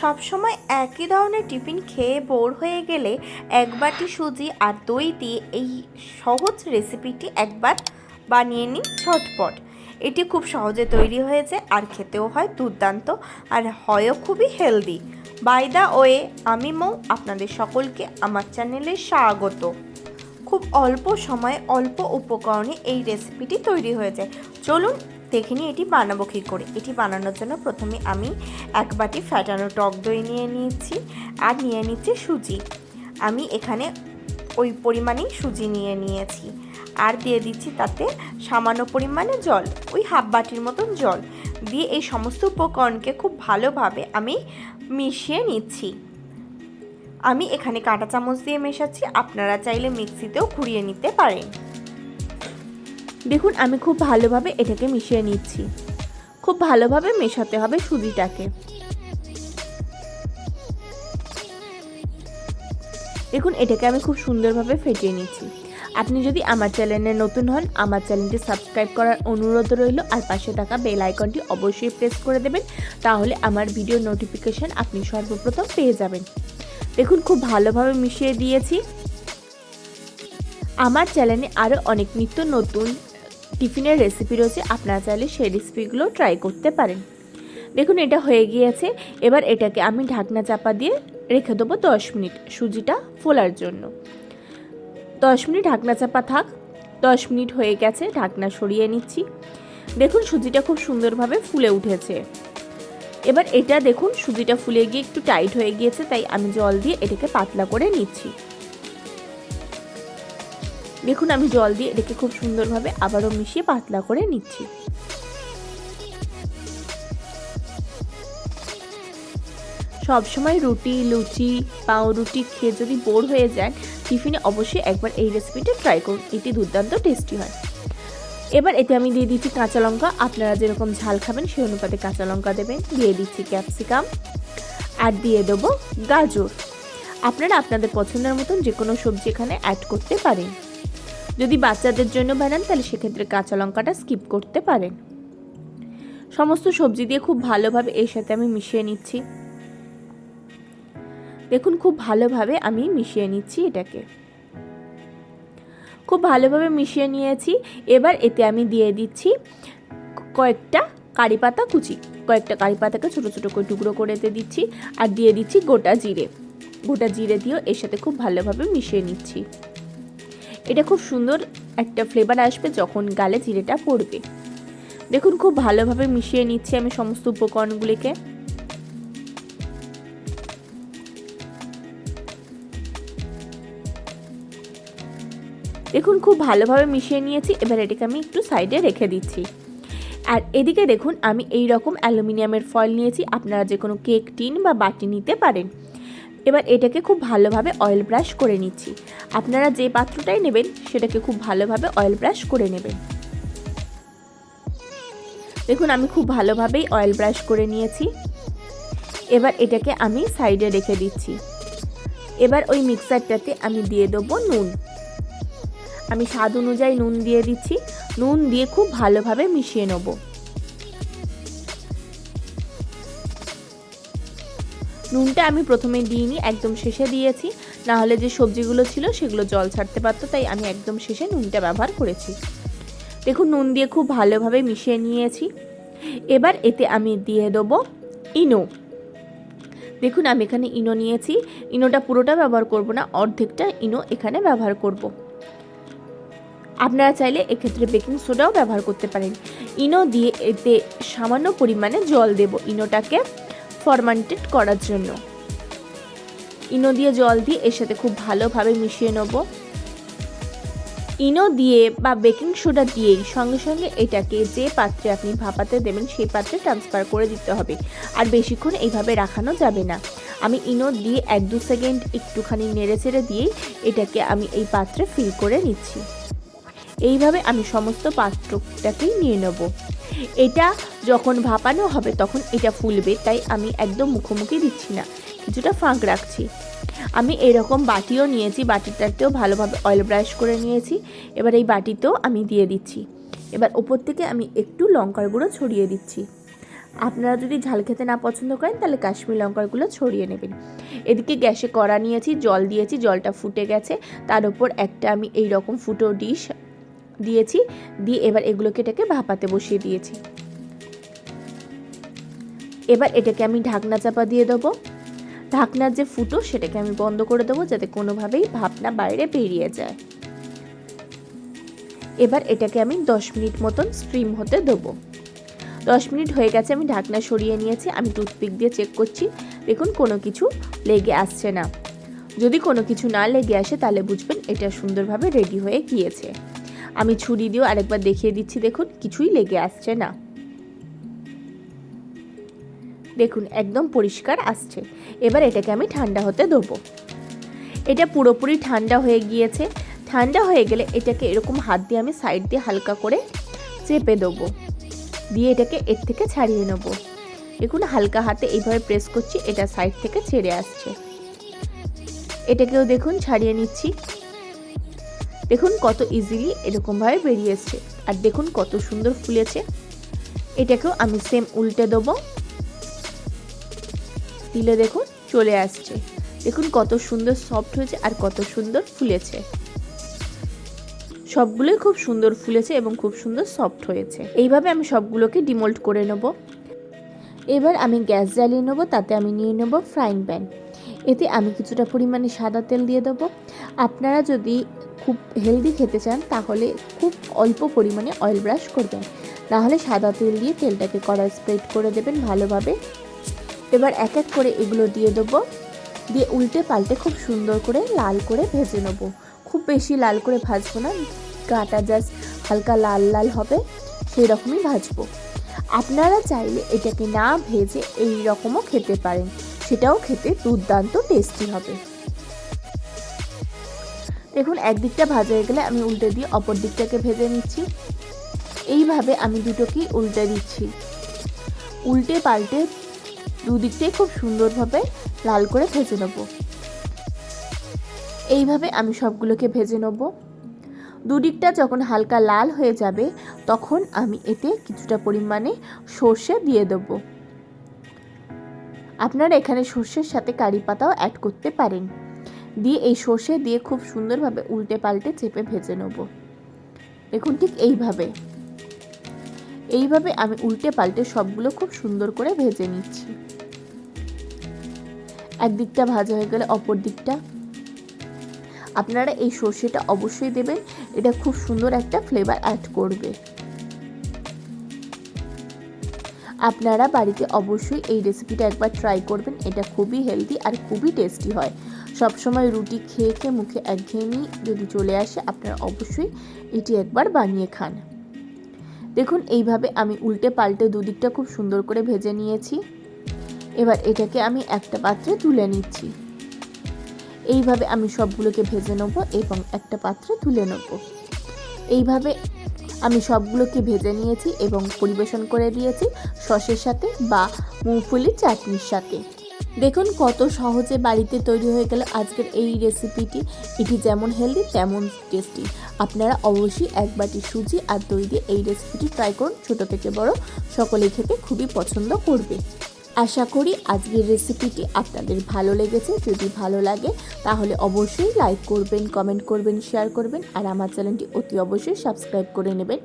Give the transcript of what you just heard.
সবসময় একই ধরনের টিফিন খেয়ে বোর হয়ে গেলে এক বাটি সুজি আর দই দিয়ে এই সহজ রেসিপিটি একবার বানিয়ে নিন ঝটপট। এটি খুব সহজে তৈরি হয়েছে আর খেতেও হয় দুর্দান্ত আর হয়ও খুবই হেলদি। বাই দা ওয়ে, আমি মৌ, আপনাদের সকলকে আমার চ্যানেলে স্বাগত। খুব অল্প সময়ে অল্প উপকরণে এই রেসিপিটি তৈরি হয়ে যায় চলুন দেখে নিই এটি বানাবো কী করে? এটি বানানোর জন্য প্রথমে আমি এক বাটি ফ্যাটানো টক দই নিয়ে নিয়েছি আর নিয়ে নিচ্ছি সুজি। আমি এখানে ওই পরিমাণেই সুজি নিয়ে নিয়েছি আর দিয়ে দিচ্ছি তাতে সামান্য পরিমাণে জল, ওই হাফ বাটির মতন জল। দিয়ে এই সমস্ত উপকরণকে খুব ভালোভাবে আমি মিশিয়ে নিচ্ছি। আমি এখানে কাঁটা চামচ দিয়ে মেশাচ্ছি, আপনারা চাইলে মিক্সিতেও ঘুরিয়ে নিতে পারেন। দেখুন, আমি খুব ভালোভাবে এটাকে মিশিয়ে নিচ্ছি। খুব ভালোভাবে মেশাতে হবে সুজিটাকে। দেখুন, এটাকে আমি খুব সুন্দরভাবে ফেটিয়ে নিচ্ছি। আপনি যদি আমার চ্যানেলে নতুন হন, আমার চ্যানেলটি সাবস্ক্রাইব করার অনুরোধ রইল আর পাশে থাকা বেল আইকনটি অবশ্যই প্রেস করে দেবেন, তাহলে আমার ভিডিও নোটিফিকেশান আপনি সর্বপ্রথম পেয়ে যাবেন। দেখুন, খুব ভালোভাবে মিশিয়ে দিয়েছি। আমার চ্যানেলে আরও অনেক নিত্য নতুন টিফিনের রেসিপি রয়েছে, আপনারা চাইলে সেই রেসিপিগুলো ট্রাই করতে পারেন। দেখুন, এটা হয়ে গিয়েছে। এবার এটাকে আমি ঢাকনা চাপা দিয়ে রেখে দেবো দশ মিনিট সুজিটা ফোলার জন্য। দশ মিনিট ঢাকনা চাপা থাক। দশ মিনিট হয়ে গেছে, ঢাকনা সরিয়ে নিচ্ছি। দেখুন, সুজিটা খুব সুন্দরভাবে ফুলে উঠেছে। এবার এটা দেখুন, সুজিটা ফুলে গিয়ে একটু টাইট হয়ে গিয়েছে, তাই আমি জল দিয়ে এটাকে পাতলা করে নিচ্ছি। দেখুন, আমি জল দিয়ে এটাকে খুব সুন্দরভাবে আবারও মিশিয়ে পাতলা করে নিচ্ছি। সবসময় রুটি, লুচি, পাউরুটি খেয়ে যদি বোর হয়ে যান, টিফিনে অবশ্যই একবার এই রেসিপিটা ট্রাই করুন, এটি দুর্দান্ত টেস্টি হয়। এবার এতে আমি দিয়ে দিচ্ছি কাঁচা লঙ্কা। আপনারা যেরকম ঝাল খাবেন, সেই অনুপাতে কাঁচা লঙ্কা দেবেন। দিয়ে দিচ্ছি ক্যাপসিকাম আর দিয়ে দেবো গাজর। আপনারা আপনাদের পছন্দের মতন যে কোনো সবজি এখানে অ্যাড করতে পারেন। যদি বাচ্চাদের জন্য বানান, তাহলে সেক্ষেত্রে কাঁচা লঙ্কাটা স্কিপ করতে পারেন। সমস্ত সবজি দিয়ে খুব ভালোভাবে এর সাথে আমি মিশিয়ে নিচ্ছি। দেখুন, খুব ভালোভাবে আমি মিশিয়ে নিচ্ছি এটাকে। খুব ভালোভাবে মিশিয়ে নিয়েছি। এবার এতে আমি দিয়ে দিচ্ছি কয়েকটা কারি পাতা কুচি। কয়েকটা কারি পাতাকে ছোটো ছোটো করে টুকরো করে এতে দিচ্ছি আর দিয়ে দিচ্ছি গোটা জিরে। গোটা জিরে দিয়েও এর সাথে খুব ভালোভাবে মিশিয়ে নিচ্ছি। এটা খুব সুন্দর একটা ফ্লেভার আসবে যখন গালে জিরেটা পড়বে। দেখুন, খুব ভালোভাবে মিশিয়ে নিচ্ছি আমি সমস্ত উপকরণগুলিকে। দেখুন, খুব ভালোভাবে মিশিয়ে নিয়েছি, এবার এটাকে আমি একটু সাইডে রেখে দিচ্ছি। আর এদিকে দেখুন, আমি এই রকম অ্যালুমিনিয়ামের ফয়েল নিয়েছি, আপনারা যে কোনো কেক টিন বা বাটি নিতে পারেন। এবার এটাকে খুব ভালোভাবে অয়েল ব্রাশ করে নিচ্ছি। আপনারা যে পাত্রটাই নেবেন, সেটাকে খুব ভালোভাবে অয়েল ব্রাশ করে নেবেন। দেখুন, আমি খুব ভালোভাবেই অয়েল ব্রাশ করে নিয়েছি। এবার এটাকে আমি সাইডে রেখে দিচ্ছি। এবার ওই মিক্সারটাতে আমি দিয়ে দেবো নুন। আমি স্বাদ অনুযায়ী নুন দিয়ে দিচ্ছি। নুন দিয়ে খুব ভালোভাবে মিশিয়ে নেব। নুনটা আমি প্রথমে দিইনি, একদম শেষে দিয়েছি। না হলে যে সবজিগুলো ছিল সেগুলো জল ছাড়তে পারতো, তাই আমি একদম শেষে নুনটা ব্যবহার করেছি। দেখুন, নুন দিয়ে খুব ভালোভাবে মিশিয়ে নিয়েছি। এবার এতে আমি দিয়ে দেবো ইনো। দেখুন, আমি এখানে ইনো নিয়েছি। ইনোটা পুরোটা ব্যবহার করব না, অর্ধেকটা ইনো এখানে ব্যবহার করব। আপনারা চাইলে এক্ষেত্রে বেকিং সোডাও ব্যবহার করতে পারেন। ইনো দিয়ে এতে সামান্য পরিমাণে জল দেব ইনোটাকে। ফরমান্টেড করার জন্য। ইনো দিয়ে জল দিয়ে এর সাথে খুব ভালোভাবে মিশিয়ে নেব। ইনো দিয়ে বা বেকিং সোডা দিয়েই সঙ্গে সঙ্গে এটাকে যে পাত্রে আপনি ভাপাতে দেবেন সেই পাত্রে ট্রান্সফার করে দিতে হবে। আর বেশিক্ষণ এইভাবে রাখানো যাবে না। আমি ইনো দিয়ে এক দু সেকেন্ড একটুখানি নেড়ে চেড়ে দিয়েই এটাকে আমি এই পাত্রে ফিল করে নিচ্ছি। এইভাবে আমি সমস্ত পাত্রটাকেই নিয়ে নেব। এটা যখন ভাপানো হবে তখন এটা ফুলবে, তাই আমি একদম মুখোমুখি দিচ্ছি না। কিছুটা ফাঁক রাখছি। আমি এরকম বাটিও নিয়েছি বাটিটাতেও ভালোভাবে অয়েল ব্রাশ করে নিয়েছি। এবার এই বাটিতেও আমি দিয়ে দিচ্ছি। এবার ওপর থেকে আমি একটু লঙ্কার গুঁড়ো ছড়িয়ে দিচ্ছি। আপনারা যদি ঝাল খেতে না পছন্দ করেন, তাহলে কাশ্মীর লঙ্কারগুলো ছড়িয়ে নেবেন। এদিকে গ্যাসে কড়া নিয়েছি, জল দিয়েছি, জলটা ফুটে গেছে। তার উপর একটা আমি এই রকম ফুটো ডিশ দিয়েছি। দিয়ে এবার এগুলোকে এটাকে ভাপাতে বসিয়ে দিয়েছি। এবার এটাকে আমি ঢাকনা চাপা দিয়ে দেবো। ঢাকনার যে ফুটো, সেটাকে আমি বন্ধ করে দেবো যাতে কোনোভাবেই ভাপনা বাইরে বেরিয়ে যায়। এবার এটাকে আমি দশ মিনিট মতন স্ট্রিম হতে দেবো। দশ মিনিট হয়ে গেছে, আমি ঢাকনা সরিয়ে নিয়েছি, আমি টুথপিক দিয়ে চেক করছি। দেখুন, কোনো কিছু লেগে আসছে না। যদি কোনো কিছু না লেগে আসে, তাহলে বুঝবেন এটা সুন্দরভাবে রেডি হয়ে গিয়েছে। আমি ছুরি দিয়েও আরেকবার দেখিয়ে দিচ্ছি, দেখুন, কিছুই লেগে আসছে না। দেখুন, একদম পরিষ্কার আসছে। এবার এটাকে আমি ঠান্ডা হতে দেবো। এটা পুরোপুরি ঠান্ডা হয়ে গিয়েছে। ঠান্ডা হয়ে গেলে এটাকে এরকম হাত দিয়ে আমি সাইড দিয়ে হালকা করে চেপে দেবো। দিয়ে এটাকে এর থেকে ছাড়িয়ে নেব। দেখুন, হালকা হাতে এইভাবে প্রেস করছি, এটা সাইড থেকে ছেড়ে আসছে। এটাকেও দেখুন, ছাড়িয়ে নিচ্ছি। দেখুন, কত ইজিলি এরকমভাবে বেরিয়ে এসছে। আর দেখুন, কত সুন্দর ফুলেছে। এটাকেও আমি সেম উল্টে দেবো। দিলে দেখুন চলে আসছে। দেখুন কত সুন্দর সফট হয়েছে আর কত সুন্দর ফুলেছে। সবগুলোই খুব সুন্দর ফুলেছে এবং খুব সুন্দর সফট হয়েছে। এইভাবে আমি সবগুলোকে ডিমোল্ড করে নেব। এবার আমি গ্যাস জ্বালিয়ে নেব, তাতে আমি নিয়ে নেব ফ্রাইং প্যান এতে আমি কিছুটা পরিমাণে সাদা তেল দিয়ে দেবো। আপনারা যদি খুব হেলদি খেতে চান, তাহলে খুব অল্প পরিমাণে অয়েল ব্রাশ করবেন। নাহলে সাদা তেল দিয়ে তেলটাকে কড়াই স্প্রেড করে দেবেন ভালোভাবে। এবার এক এক করে এগুলো দিয়ে দেবো। দিয়ে উল্টে পাল্টে খুব সুন্দর করে লাল করে ভেজে নেব। খুব বেশি লাল করে ভাজবো না, গাটা জাস্ট হালকা লাল লাল হবে সেই রকমই ভাজবো। আপনারা চাইলে এটাকে না ভেজে এই রকমও খেতে পারেন, সেটাও খেতে দুর্দান্ত টেস্টি হবে। দেখুন, একদিকটা ভাজা হয়ে গেলে আমি উল্টে দিয়ে অপর দিকটাকে ভেজে নিচ্ছি। এইভাবে আমি দুটোকেই উল্টে দিচ্ছি। উল্টে পাল্টে দুদিকটাই খুব সুন্দরভাবে লাল করে ভেজে নেব। এইভাবে আমি সবগুলোকে ভেজে নেব। দুদিকটা যখন হালকা লাল হয়ে যাবে, তখন আমি এতে কিছুটা পরিমাণে সর্ষে দিয়ে দেব। আপনারা এখানে সর্ষের সাথে কারি পাতাও অ্যাড করতে পারেন। দিয়ে এই সর্ষে দিয়ে খুব সুন্দরভাবে উল্টে পাল্টে চেপে ভেজে নেব। দেখুন ঠিক এইভাবে। এইভাবে আমি উল্টে পাল্টে সবগুলো খুব সুন্দর করে ভেজে নিচ্ছি। একদিকটা ভাজা হয়ে গেলে অপর দিকটা। আপনারা এই সর্ষেটা অবশ্যই দেবেন, এটা খুব সুন্দর একটা ফ্লেভার অ্যাড করবে। আপনারা বাড়িতে অবশ্যই এই রেসিপিটা একবার ট্রাই করবেন, এটা খুবই হেলদি আর খুবই টেস্টি হয়। সবসময় রুটি খেয়ে খেয়ে মুখে একঘেয়েমি যদি চলে আসে, আপনারা অবশ্যই এটি একবার বানিয়ে খান। দেখুন, এইভাবে আমি উল্টে পাল্টে দুদিকটা খুব সুন্দর করে ভেজে নিয়েছি। এবার এটাকে আমি একটা পাত্রে তুলে নিচ্ছি। এইভাবে আমি সবগুলোকে ভেজে নেব এবং একটা পাত্রে তুলে নেব। এইভাবে আমি সবগুলোকে ভেজে নিয়েছি এবং পরিবেশন করে দিয়েছি সসের সাথে বা মুগফুলির চাটনির সাথে। দেখুন কত সহজে বাড়িতে তৈরি হয়ে গেল আজকের এই রেসিপিটি। এটি যেমন হেলদি, তেমন টেস্টি। আপনারা অবশ্যই এক বাটি সুজি আর দই দিয়ে এই রেসিপিটি ট্রাই করুন। ছোটো থেকে বড় সকলেই খেতে খুবই পছন্দ করবে। আশা করি আজকের রেসিপিটি আপনাদের ভালো লেগেছে। যদি ভালো লাগে, তাহলে অবশ্যই লাইক করবেন কমেন্ট করবেন শেয়ার করবেন, আর আমার চ্যানেলটি অতি অবশ্যই সাবস্ক্রাইব করে নেবেন।